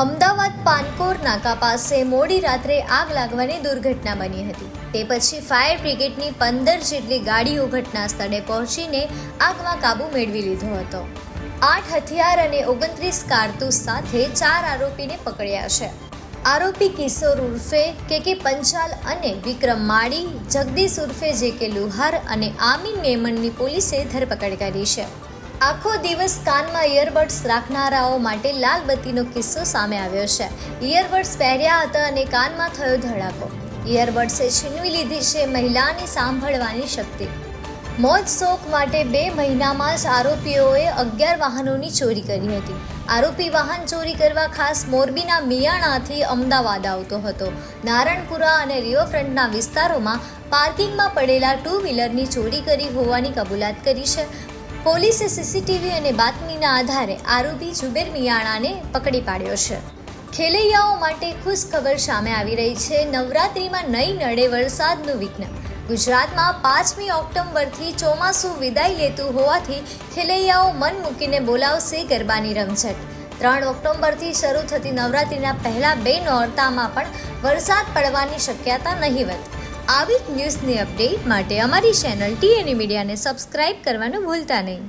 અમદાવાદ પાનકોર નાકા પાસે મોડી રાત્રે આગ લાગવાની દુર્ઘટના બની હતી. તે પછી ફાયર બ્રિગેડની પંદર જેટલી ગાડીઓ ઘટના સ્થળે પહોંચીને આગમાં કાબૂ મેળવી લીધો હતો. આઠ હથિયાર અને ઓગણત્રીસ કારતૂસ સાથે ચાર આરોપીને પકડ્યા છે. આરોપી કિશોર ઉર્ફે કે કે પંચાલ અને વિક્રમ માળી, જગદીશ ઉર્ફે જે કે લુહાર અને આમીન મેમનની પોલીસે ધરપકડ કરી છે. આખો દિવસ કાનમાં ઇયરબડ્સ રાખનારાઓ માટે લાલ બત્તીનો કિસ્સો સામે આવ્યો છે. ઇયરબડ્સ પહેર્યા હતા અને કાનમાં થયો ધડાકો. ઇયરબડ્સે છીનવી લીધી છે મહિલાની સાંભળવાની શક્તિ. મોજ શોખ માટે બે મહિનામાં જ આરોપીઓએ અગિયાર વાહનોની ચોરી કરી હતી. આરોપી વાહન ચોરી કરવા ખાસ મોરબીના મિયાણાથી અમદાવાદ આવતો હતો. નારણપુરા અને રિવરફ્રન્ટના વિસ્તારોમાં પાર્કિંગમાં પડેલા ટુ વ્હીલરની ચોરી કરી હોવાની કબૂલાત કરી છે. પોલીસે સીસીટીવી અને બાતમીના આધારે આરોપી જુબેર મિયાણાને પકડી પાડ્યો છે. ખેલૈયાઓ માટે ખુશ ખબર સામે આવી રહી છે. નવરાત્રિમાં નહીં નડે વરસાદનું વિઘ્ન. ગુજરાતમાં પાંચમી ઓક્ટોબરથી ચોમાસું વિદાય લેતું હોવાથી ખેલૈયાઓ મન મૂકીને બોલાવશે ગરબાની રમઝટ. ત્રણ ઓક્ટોબરથી શરૂ થતી નવરાત્રિના પહેલા બે નોરતામાં પણ વરસાદ પડવાની શક્યતા નહીવત આવી જ ન્યૂઝની અપડેટ માટે અમારી ચેનલ ટીએનએ મીડિયાને સબસ્ક્રાઇબ કરવાનું ભૂલતા નહીં.